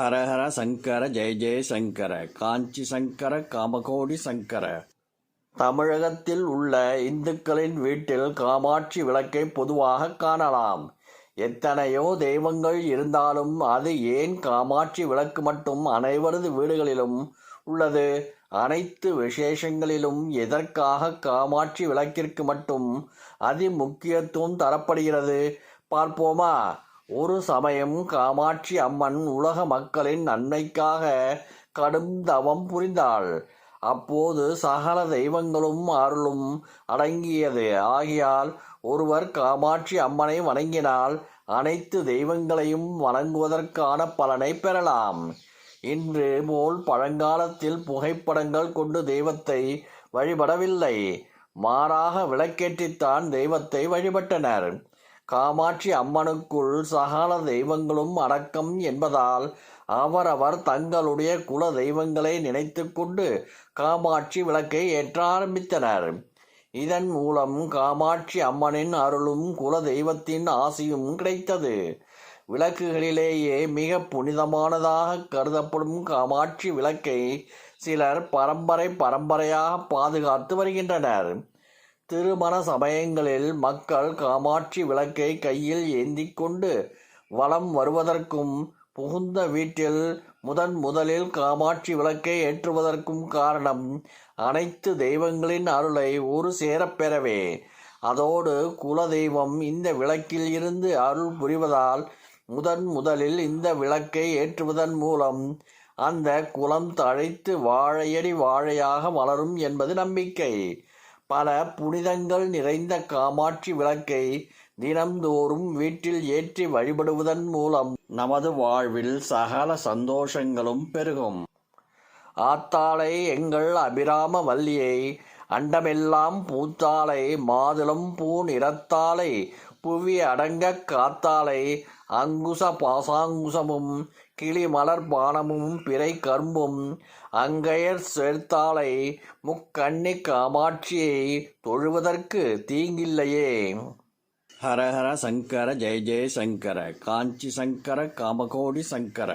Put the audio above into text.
ஹரஹர சங்கர ஜெய ஜெய சங்கர காஞ்சி சங்கர காமகோடி சங்கர. தமிழகத்தில் உள்ள இந்துக்களின் வீட்டில் காமாட்சி விளக்கை பொதுவாக காணலாம். எத்தனையோ தெய்வங்கள் இருந்தாலும் அது ஏன் காமாட்சி விளக்கு மட்டும் அனைவரது வீடுகளிலும் உள்ளது? அனைத்து விசேஷங்களிலும் எதற்காக காமாட்சி விளக்கிற்கு மட்டும் அதி முக்கியத்துவம் தரப்படுகிறது? பார்ப்போமா? ஒரு சமயம் காமாட்சி அம்மன் உலக மக்களின் நன்மைக்காக கடும் தவம் புரிந்தாள். அப்போது சகல தெய்வங்களும் அருளும் அடங்கியது. ஆகியால் ஒருவர் காமாட்சி அம்மனை வணங்கினால் அனைத்து தெய்வங்களையும் வணங்குவதற்கான பலனை பெறலாம். இன்று போல் பழங்காலத்தில் புகைப்படங்கள் கொண்டு தெய்வத்தை வழிபடவில்லை. மாறாக விளக்கேற்றித்தான் தெய்வத்தை வழிபட்டனர். காமாட்சி அம்மனுக்குள் சகல தெய்வங்களும் அடக்கம் என்பதால் அவரவர் தங்களுடைய குல தெய்வங்களை நினைத்து கொண்டு காமாட்சி விளக்கை ஏற்ற ஆரம்பித்தனர். இதன் மூலம் காமாட்சி அம்மனின் அருளும் குல தெய்வத்தின் ஆசியும் கிடைத்தது. விளக்குகளிலேயே மிக புனிதமானதாக கருதப்படும் காமாட்சி விளக்கை சிலர் பரம்பரை பரம்பரையாக பாதுகாத்து வருகின்றனர். திருமண சமயங்களில் மக்கள் காமாட்சி விளக்கை கையில் ஏந்தி கொண்டு வலம் வருவதற்கும் புகுந்த வீட்டில் முதன் முதலில் காமாட்சி விளக்கை ஏற்றுவதற்கும் காரணம் அனைத்து தெய்வங்களின் அருளை ஒரு சேரப் பெறவே. அதோடு குல தெய்வம் இந்த விளக்கில் இருந்து அருள் புரிவதால் முதன் முதலில் இந்த விளக்கை ஏற்றுவதன் மூலம் அந்த குலம் தழைத்து வாழையடி வாழையாக வளரும் என்பது நம்பிக்கை. பல புனிதங்கள் நிறைந்த காமாட்சி விளக்கை தினம்தோறும் வீட்டில் ஏற்றி வழிபடுவதன் மூலம் நமது வாழ்வில் சகல சந்தோஷங்களும் பெருகும். ஆத்தாளை எங்கள் அபிராம வல்லியை அண்டமெல்லாம் பூத்தாளை மாதுளம் பூ நிறத்தாளை புவி அடங்க காத்தாளை அங்குச பாசாங்குசமும் கிளி மலர் பானமும் பிறை கரும்பும் அங்கையர் சேர்த்தாளை முக்கண்ணி காமாட்சியை தொழுவதற்கு தீங்கில்லையே. ஹரஹர சங்கர ஜெய ஜெய சங்கர காஞ்சி சங்கர காமகோடி சங்கர.